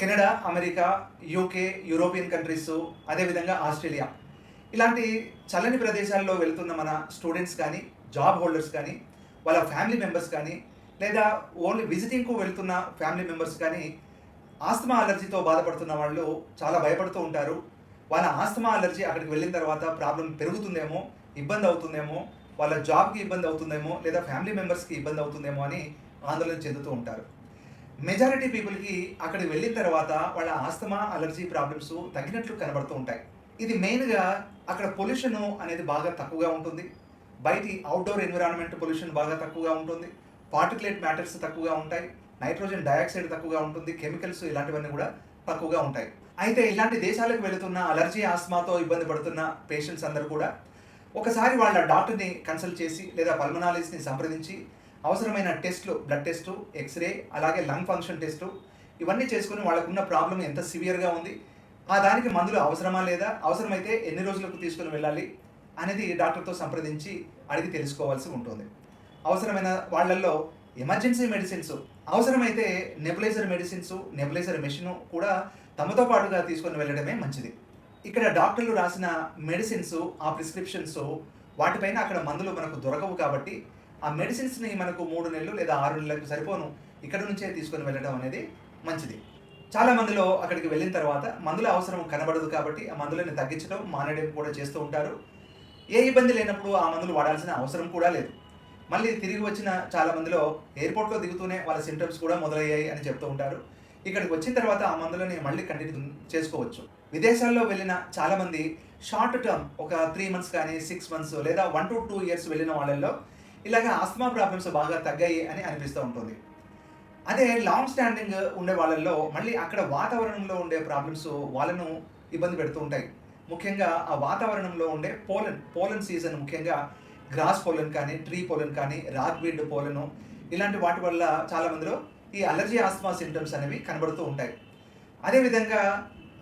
Canada America UK European countries అదేవిధంగా Australia. ఇలాంటి చల్లని ప్రదేశాల్లో వెళ్తున్న మన స్టూడెంట్స్ కానీ జాబ్ హోల్డర్స్ కానీ వాళ్ళ ఫ్యామిలీ మెంబర్స్ కానీ లేదా ఓన్లీ విజిటింగ్కు వెళ్తున్న ఫ్యామిలీ మెంబర్స్ కానీ ఆస్తమా అలర్జీతో బాధపడుతున్న వాళ్ళు చాలా భయపడుతూ ఉంటారు. వాళ్ళ ఆస్తమా అలర్జీ అక్కడికి వెళ్ళిన తర్వాత ప్రాబ్లం పెరుగుతుందేమో ఇబ్బంది అవుతుందేమో వాళ్ళ జాబ్కి ఇబ్బంది అవుతుందేమో లేదా ఫ్యామిలీ మెంబర్స్కి ఇబ్బంది అవుతుందేమో అని ఆందోళన చెందుతూ ఉంటారు. మెజారిటీ పీపుల్కి అక్కడికి వెళ్ళిన తర్వాత వాళ్ళ ఆస్తమా అలర్జీ ప్రాబ్లమ్స్ తగ్గినట్లు కనబడుతూ ఉంటాయి. ఇది మెయిన్గా అక్కడ పొల్యూషన్ అనేది బాగా తక్కువగా ఉంటుంది. బయటి అవుట్డోర్ ఎన్విరాన్మెంట్ పొల్యూషన్ బాగా తక్కువగా ఉంటుంది. పార్టికులేట్ మ్యాటర్స్ తక్కువగా ఉంటాయి. నైట్రోజన్ డయాక్సైడ్ తక్కువగా ఉంటుంది. కెమికల్స్ ఇలాంటివన్నీ కూడా తక్కువగా ఉంటాయి. అయితే ఇలాంటి దేశాలకు వెళుతున్న అలర్జీ ఆస్మాతో ఇబ్బంది పడుతున్న పేషెంట్స్ అందరూ కూడా ఒకసారి వాళ్ళ డాక్టర్ని కన్సల్ట్ చేసి లేదా పల్మనాలజిస్ట్ని సంప్రదించి అవసరమైన టెస్ట్లు బ్లడ్ టెస్టు ఎక్స్రే అలాగే లంగ్ ఫంక్షన్ టెస్టు ఇవన్నీ చేసుకుని వాళ్ళకున్న ప్రాబ్లం ఎంత సివియర్గా ఉంది ఆ దానికి మందులు అవసరమా లేదా అవసరమైతే ఎన్ని రోజులకు తీసుకుని వెళ్ళాలి అనేది డాక్టర్తో సంప్రదించి అడిగి తెలుసుకోవాల్సి ఉంటుంది. అవసరమైన వాళ్ళల్లో ఎమర్జెన్సీ మెడిసిన్స్ అవసరమైతే నెబులైజర్ మెడిసిన్స్ నెబులైజర్ మెషిన్ కూడా తమతో పాటుగా తీసుకొని వెళ్ళడమే మంచిది. ఇక్కడ డాక్టర్లు రాసిన మెడిసిన్స్ ఆ ప్రిస్క్రిప్షన్స్ వాటిపైన అక్కడ మందులు మనకు దొరకవు కాబట్టి ఆ మెడిసిన్స్ని మనకు మూడు నెలలు లేదా ఆరు నెలలకు సరిపోను. ఇక్కడ నుంచే తీసుకొని వెళ్ళడం అనేది మంచిది. చాలా మందిలో అక్కడికి వెళ్ళిన తర్వాత మందుల అవసరం కనబడదు కాబట్టి ఆ మందులని తగ్గించడం మానేయడం కూడా చేస్తూ ఉంటారు. ఏ ఇబ్బంది లేనప్పుడు ఆ మందులు వాడాల్సిన అవసరం కూడా లేదు. మళ్ళీ తిరిగి వచ్చిన చాలా మందిలో ఎయిర్పోర్ట్లో దిగుతూనే వాళ్ళ సిమ్టమ్స్ కూడా మొదలయ్యాయి అని చెప్తూ ఉంటారు. ఇక్కడికి వచ్చిన తర్వాత ఆ మందులని మళ్ళీ కంటిన్యూ చేసుకోవచ్చు. విదేశాల్లో వెళ్ళిన చాలామంది షార్ట్ టర్మ్ ఒక త్రీ మంత్స్ కానీ సిక్స్ మంత్స్ లేదా వన్ టు టూ ఇయర్స్ వెళ్ళిన వాళ్ళల్లో ఇలాగ ఆస్తమా ప్రాబ్లమ్స్ బాగా తగ్గాయి అని అనిపిస్తూ ఉంటుంది. అదే లాంగ్ స్టాండింగ్ ఉండే వాళ్ళల్లో మళ్ళీ అక్కడ వాతావరణంలో ఉండే ప్రాబ్లమ్స్ వాళ్ళను ఇబ్బంది పెడుతూ ఉంటాయి. ముఖ్యంగా ఆ వాతావరణంలో ఉండే పోలన్ పోలన్ సీజన్ ముఖ్యంగా గ్రాస్ పోలన్ కానీ ట్రీ పోలన్ కానీ రాక్వీడ్ పోలను ఇలాంటి వాటి వల్ల చాలా మందిలో ఈ అలర్జీ ఆస్మా సిమ్టమ్స్ అనేవి కనబడుతూ ఉంటాయి. అదేవిధంగా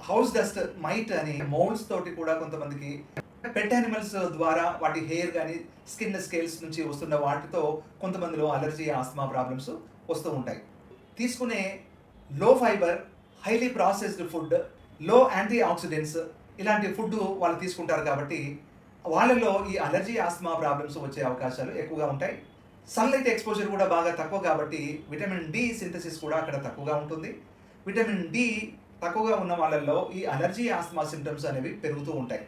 హౌస్ డస్ట్ మైట్ అని మౌల్స్ తోటి కూడా కొంతమందికి పెట్ యానిమల్స్ ద్వారా వాటి హెయిర్ కానీ స్కిన్ స్కేల్స్ నుంచి వస్తున్న వాటితో కొంతమందిలో అలర్జీ ఆస్మా ప్రాబ్లమ్స్ వస్తూ ఉంటాయి. తీసుకునే లో ఫైబర్ హైలీ ప్రాసెస్డ్ ఫుడ్లో యాంటీ ఆక్సిడెంట్స్ ఇలాంటి ఫుడ్ వాళ్ళు తీసుకుంటారు కాబట్టి వాళ్ళలో ఈ అలర్జీ ఆస్మా ప్రాబ్లమ్స్ వచ్చే అవకాశాలు ఎక్కువగా ఉంటాయి. సన్లైట్ ఎక్స్పోజర్ కూడా బాగా తక్కువ కాబట్టి విటమిన్ డి సింథసిస్ కూడా అక్కడ తక్కువగా ఉంటుంది. విటమిన్ డి తక్కువగా ఉన్న వాళ్ళల్లో ఈ అలర్జీ ఆస్మా సిమ్టమ్స్ అనేవి పెరుగుతూ ఉంటాయి.